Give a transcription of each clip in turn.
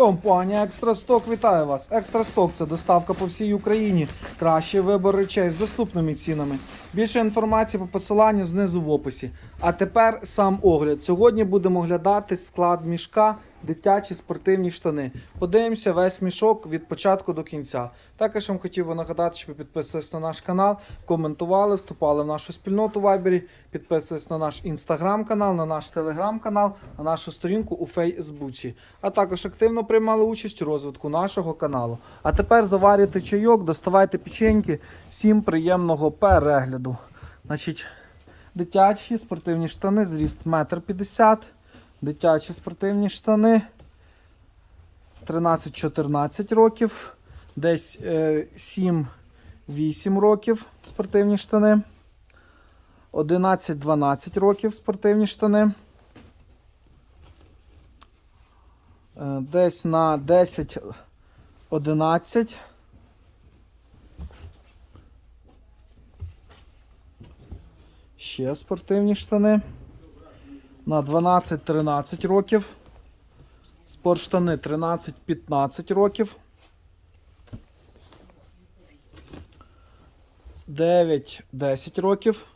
Компанія Екстрасток вітає вас. Екстрасток це доставка по всій Україні. Кращий вибор речей з доступними цінами. Більше інформації по посиланню знизу в описі. А тепер сам огляд. Сьогодні будемо оглядати склад мішка, дитячі спортивні штани. Подивимося весь мішок від початку до кінця. Також вам хотів би нагадати, що ви підписувались на наш канал, коментували, вступали в нашу спільноту в Вайбері, підписувались на наш інстаграм-канал, на наш телеграм-канал, на нашу сторінку у Фейсбуці. А також активно приймали участь у розвитку нашого каналу. А тепер заварюйте чайок, доставайте печеньки. Всім приємного перегляду. Значить, дитячі спортивні штани, зріст 1,50 м. Дитячі спортивні штани 13-14 років, десь е, 7-8 років спортивні штани, 11-12 років спортивні штани. Е, Десь на 10-11. Ще спортивні штани. На 12-13 років. Спортштани 13-15 років. 9-10 років.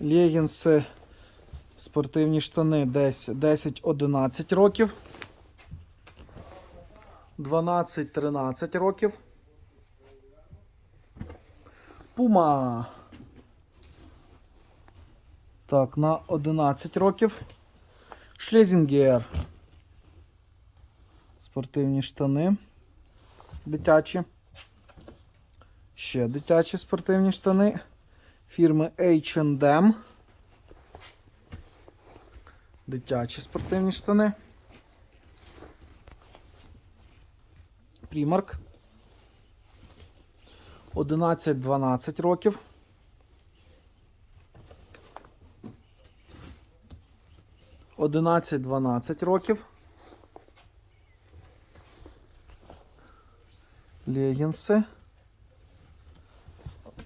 Легінси спортивні штани десь 10-11 років. 12-13 років. Пума. Так, на 11 років. Шлезінгер. Спортивні штани. Дитячі. Ще дитячі спортивні штани. Фірми H&M. Дитячі спортивні штани. Примарк. 11-12 років. Одинадцять-дванадцять років. Легінси.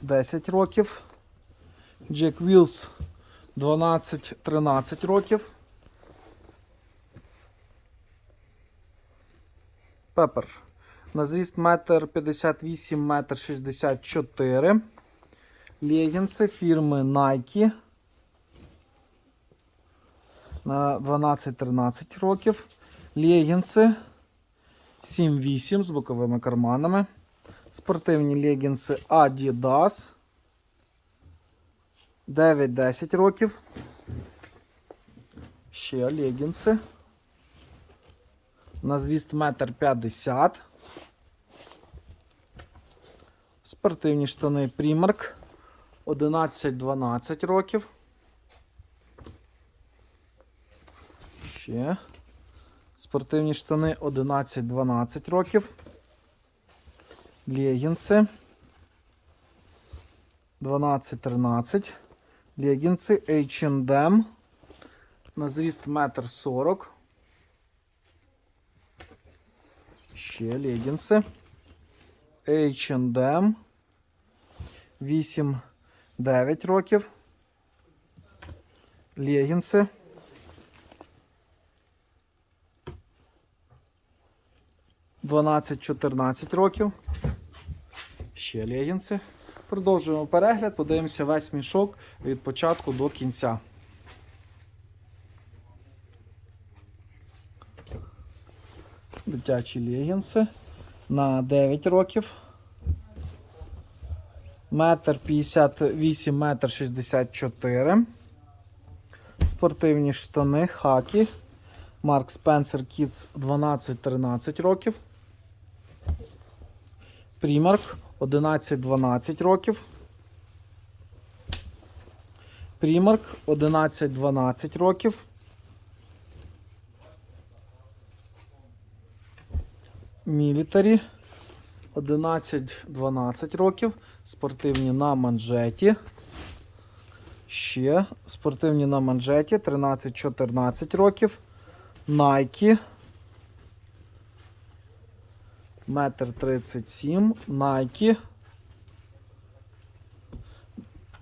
10 років. Джек Вілс 12-13 років. Пепер. На зріст 1,58 м, 1,64 м. Легінси фірми Nike. На 12-13 років. Легінси 7-8 з боковими карманами. Спортивні легінси Adidas. 9-10 років. Ще легінси. На зріст 1,50 м. Спортивні штани Primark 11-12 років. Ще. Спортивні штани 11-12 років. Легінси 12-13. Легінси H&M. На зріст 1,40 м. Ще легінси. H&M 8-9 років. Легінси. Дванадцять-чотирнадцять років. Ще легінси. Продовжуємо перегляд, подивимося весь мішок від початку до кінця. Дитячі легінси на 9 років. Метр 58, метр 64. Спортивні штани, хакі. Марк Спенсер Kids 12-13 років. Примарк 11-12 років. Примарк 11-12 років. Мілітарі 11-12 років. Спортивні на манжеті. Ще спортивні на манжеті 13-14 років. Nike. Метр 37. Nike.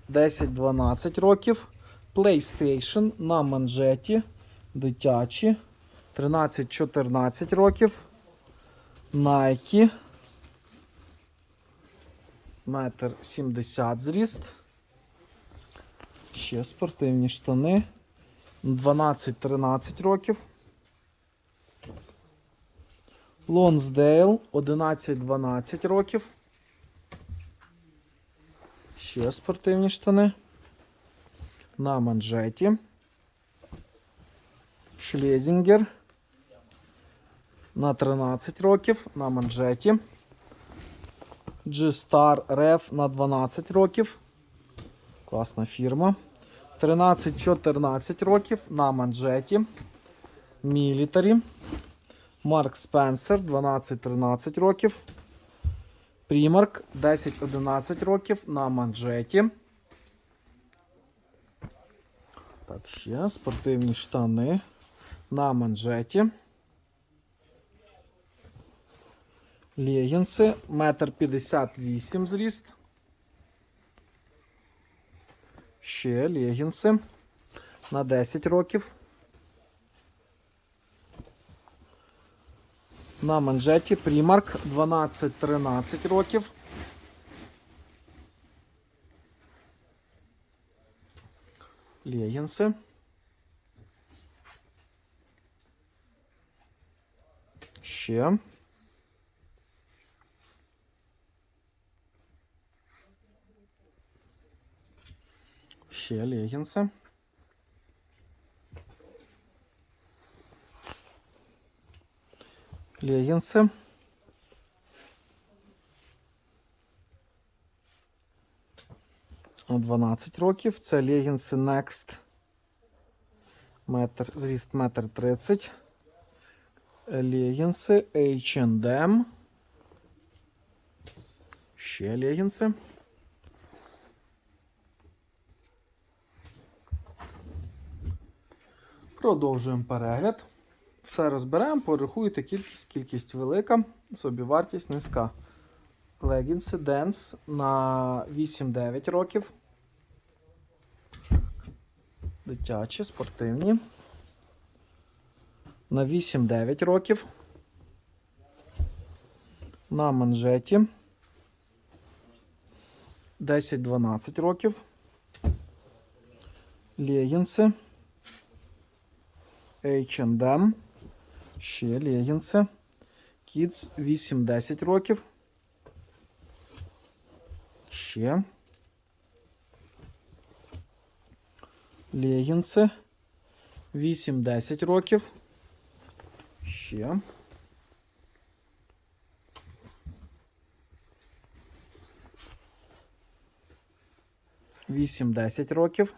10-12 років. PlayStation на манжеті. Дитячі. 13-14 років. Nike. Метр 70 зріст. Ще спортивні штани. 12-13 років. Лонсдейл 11-12 років. Ще спортивні штани. На манжеті. Шлезінгер. На 13 років. На манжеті. G-Star Ref на 12 років. Класна фірма. 13-14 років на манжеті. Мілітарі. Марк Спенсер 12-13 років. Примарк 10-11 років на манжеті. Так, ще спортивні штани на манжеті. Легінси, метр 58 зріст. Ще легінси на 10 років. На манжеті Primark 12-13 років. Легінси. Ще. Ще легінси. Легінси. На 12 років. Це легінси Next. Метр, зріст метр 30. Легінси H&M. Ще легінси. Продовжуємо перегляд. Все розберемо, порахуйте кількість, кількість велика, собівартість низька. Легінси Dance на 8-9 років. Дитячі, спортивні. На 8-9 років. На манжеті. 10-12 років. Легінси. H&M. Ще легінси. Kids 8-10 років. Ще. Легінси. 8-10 років. Ще. Вісім-десять років.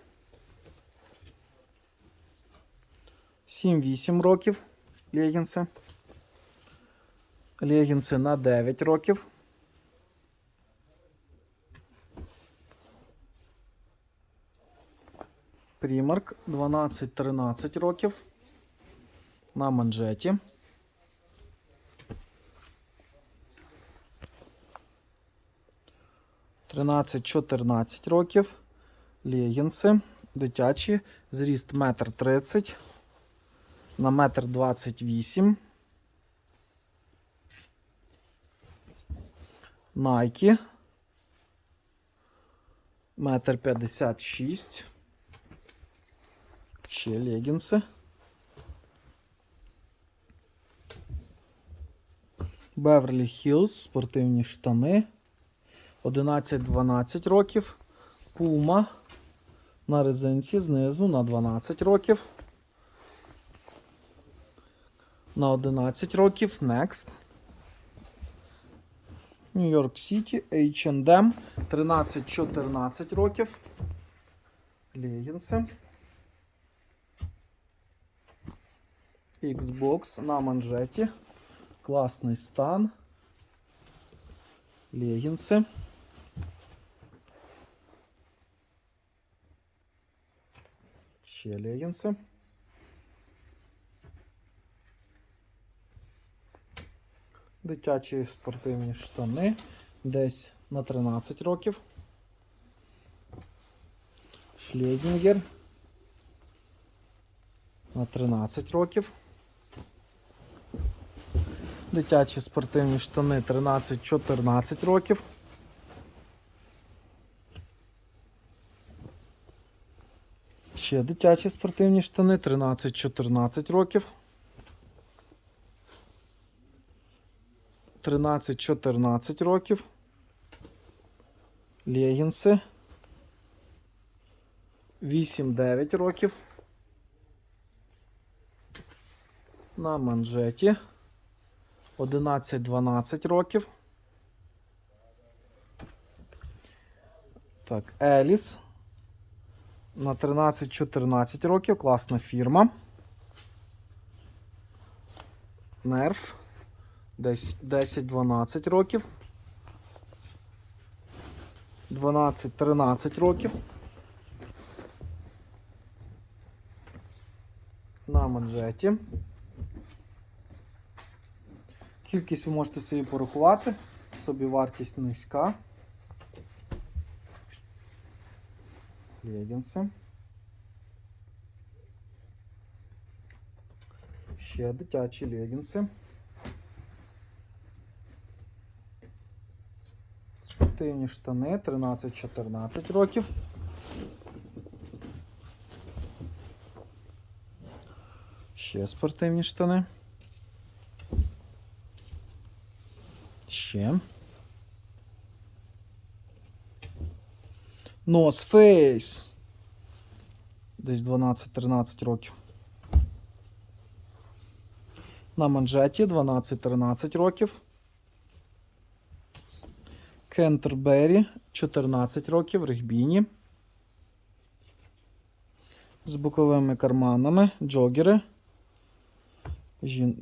Сім-вісім років. Легінси. Легінси на 9 років. Примарк 12-13 років. На манжеті. Тринадцять-чотирнадцять років. Легінси. Дитячі. Зріст метр тридцять. На метр двадцять вісім. Nike. Метр п'ятдесят шість. Ще легінси. Beverly Hills, спортивні штани. 11-12 років. Puma на резинці знизу на 12 років. На 11 років. Next. Нью-Йорк Сіті, H&M, 13-14 років. Легінси. Xbox на манжеті. Класний стан. Легінси. Ще легінси. Дитячі спортивні штани десь на 13 років. Шлезінгер на 13 років. Дитячі спортивні штани 13-14 років. Ще дитячі спортивні штани 13-14 років. 13-14 років. Легінси. 8-9 років. На манжеті. 11-12 років. Так, Еліс. На 13-14 років. Класна фірма. Нерф. Десь 10-12 років. 12-13 років. На манжеті. Кількість ви можете собі порахувати. Собівартість низька. Легінси. Ще дитячі легінси. Спортивні штани 13-14 років. Ще спортивні штани. Ще. Нос Face. Десь 12-13 років. На манжеті 12-13 років. Кентербері 14 років, регбіні. З боковими карманами, джогери. Жін...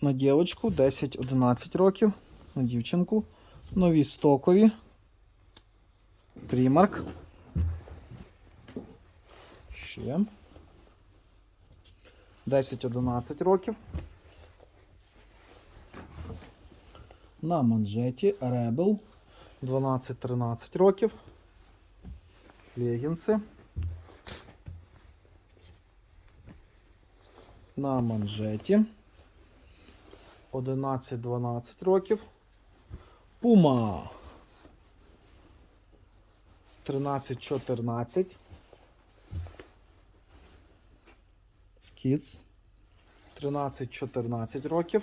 На дівочку 10-11 років. На дівчинку. Нові стокові. Примарк. Ще. 10-11 років. На манжеті Rebel 12-13 років. Легінси. На манжеті 11-12 років. Пума 13-14. Kids 13-14 років.